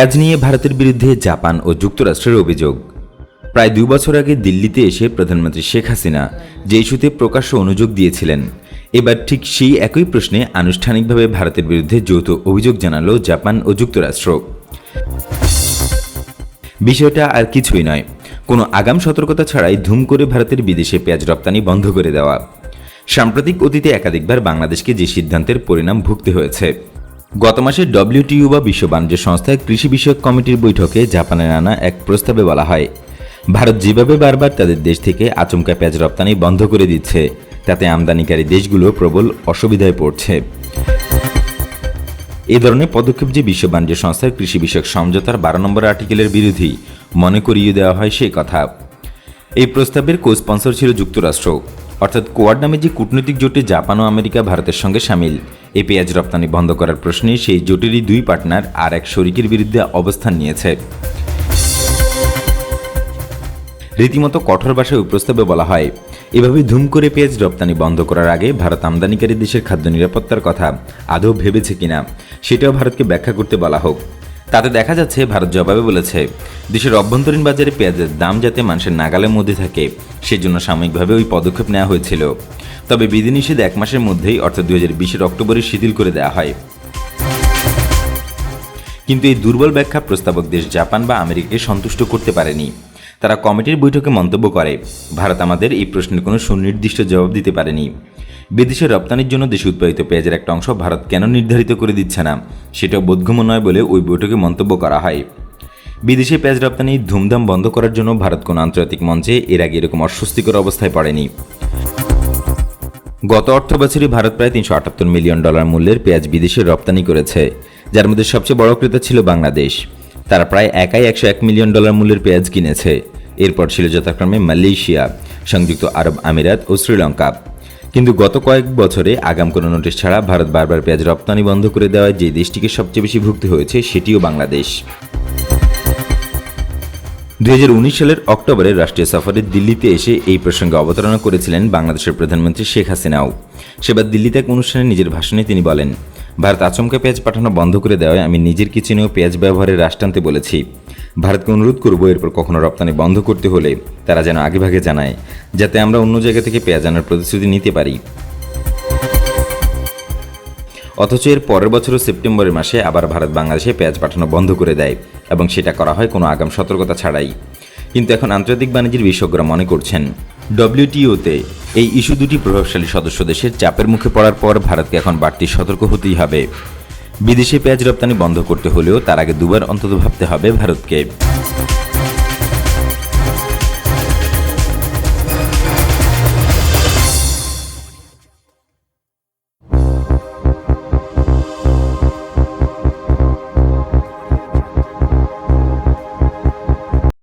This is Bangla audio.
পেঁয়াজ নিয়ে ভারতের বিরুদ্ধে জাপান ও যুক্তরাষ্ট্রের অভিযোগ। প্রায় দুই বছর আগে দিল্লিতে এসে প্রধানমন্ত্রী শেখ হাসিনা যে ইস্যুতে প্রকাশ্য অনুযোগ দিয়েছিলেন, এবার ঠিক সেই একই প্রশ্নে আনুষ্ঠানিকভাবে ভারতের বিরুদ্ধে যৌথ অভিযোগ জানালো জাপান ও যুক্তরাষ্ট্র। বিষয়টা আর কিছুই নয়, কোনো আগাম সতর্কতা ছাড়াই ধুম করে ভারতের বিদেশে পেঁয়াজ রপ্তানি বন্ধ করে দেওয়া। সাম্প্রতিক অতীতে একাধিকবার বাংলাদেশকে যে সিদ্ধান্তের পরিণাম ভুগতে হয়েছে গত মাসে ডব্লিউটিইউ বা বিশ্ব বাণিজ্য সংস্থায় কৃষি বিষয়ক কমিটির বৈঠকে জাপানের আনা এক প্রস্তাবে বলা হয়, ভারত যেভাবে বারবার তাদের দেশ থেকে আচমকা পেঁয়াজ রপ্তানি বন্ধ করে দিচ্ছে, তাতে আমদানিকারী দেশগুলো প্রবল অসুবিধায় পড়ছে। এই ধরনের পদক্ষেপ যে বিশ্ব বাণিজ্য সংস্থার কৃষি বিষয়ক সমঝোতার বারো নম্বর আর্টিকেলের বিরোধী, মনে করিয়ে দেওয়া হয় সেই কথা। এই প্রস্তাবের কো স্পন্সর ছিল যুক্তরাষ্ট্র, অর্থাৎ কোয়াড নামে যে কূটনৈতিক জোটে জাপান ও আমেরিকা ভারতের সঙ্গে সামিল এই পেঁয়াজ রপ্তানি বন্ধ করার প্রশ্নে সেই জোটেরই দুই পার্টনার আর এক শরিকের বিরুদ্ধে অবস্থান নিয়েছে। রীতিমতো কঠোর ভাষায় প্রস্তাবে বলা হয়, এভাবে ধুম করে পেঁয়াজ রপ্তানি বন্ধ করার আগে ভারত আমদানিকারী দেশের খাদ্য নিরাপত্তার কথা আদৌ ভেবেছে কিনা, সেটাও ভারতকে ব্যাখ্যা করতে বলা হোক। তাতে দেখা যাচ্ছে, ভারত জবাবে বলেছে, দেশের অভ্যন্তরীণ বাজারে পেঁয়াজের দাম যাতে মানুষের নাগালের মধ্যে থাকে, সেজন্য সাময়িকভাবে ওই পদক্ষেপ নেওয়া হয়েছিল। তবে বিধিনিষেধ এক মাসের মধ্যেই, অর্থাৎ দুই হাজার বিশের অক্টোবরে শিথিল করে দেওয়া হয়। কিন্তু এই দুর্বল ব্যাখ্যা প্রস্তাবক দেশ জাপান বা আমেরিকাকে সন্তুষ্ট করতে পারেনি। তারা কমিটির বৈঠকে মন্তব্য করে, ভারত আমাদের এই প্রশ্নের কোনো সুনির্দিষ্ট জবাব দিতে পারেনি। বিদেশে রপ্তানির জন্য দেশে উৎপাদিত পেঁয়াজের একটা অংশ ভারত কেন নির্ধারিত করে দিচ্ছে না? সেটাও বোধগম্য নয় বলে ওই বৈঠকে মন্তব্য করা হয়। বিদেশে পেঁয়াজ রপ্তানি ধুমধাম বন্ধ করার জন্য ভারত কোনো আন্তর্জাতিক মঞ্চে এর আগে এরকম অস্বস্তিকর অবস্থায় পড়েনি। গত অর্থ বছরে ভারত প্রায় তিনশো আটাত্তর মিলিয়ন ডলার মূল্যের পেঁয়াজ বিদেশে রপ্তানি করেছে, যার মধ্যে সবচেয়ে বড় ক্রেতা ছিল বাংলাদেশ। তারা প্রায় একাই একশো এক মিলিয়ন ডলার মূল্যের পেঁয়াজ কিনেছে। এরপর ছিল যথাক্রমে মালয়েশিয়া, সংযুক্ত আরব আমিরাত ও শ্রীলঙ্কা। কিন্তু গত কয়েক বছরে আগাম কোনো নোটিশ ছাড়া ভারত বারবার পেঁয়াজ রপ্তানি বন্ধ করে দেওয়ায় যে দেশটিকে সবচেয়ে বেশি ভুগতে হয়েছে, সেটিও বাংলাদেশ। দুই হাজার উনিশ সালের অক্টোবরে রাষ্ট্রীয় সফরে দিল্লিতে এসে এই প্রসঙ্গে অবতারণা করেছিলেন বাংলাদেশের প্রধানমন্ত্রী শেখ হাসিনাও। সেবার দিল্লিতে এক অনুষ্ঠানে নিজের ভাষণে তিনি বলেন, ভারত আচমকা পেঁয়াজ পাঠানো বন্ধ করে দেওয়ায় আমি নিজের কিচেনেও পেঁয়াজ ব্যবহারের হ্রাস টানতে বলেছি। ভারতকে অনুরোধ করব এরপর কখনো রপ্তানি বন্ধ করতে হলে তারা যেন আগেভাগে জানায়, যাতে আমরা অন্য জায়গা থেকে পেঁয়াজ আনার প্রতিশ্রুতি নিতে পারি। অথচ এর পরের বছরও সেপ্টেম্বরের মাসে আবার ভারত বাংলাদেশে পেঁয়াজ পাঠানো বন্ধ করে দেয় এবং সেটা করা হয় কোনো আগাম সতর্কতা ছাড়াই। কিন্তু এখন আন্তর্জাতিক বাণিজ্যের বিশেষজ্ঞরা মনে করছেন, ডব্লিউটিওতে এই ইস্যু দুটি প্রভাবশালী সদস্য দেশের চাপের মুখে পড়ার পর ভারতকে এখন বাড়তি সতর্ক হতেই হবে। বিদেশে পেঁয়াজ রপ্তানি বন্ধ করতে হলেও তার আগে দুবার অন্তত ভাবতে হবে ভারতকে।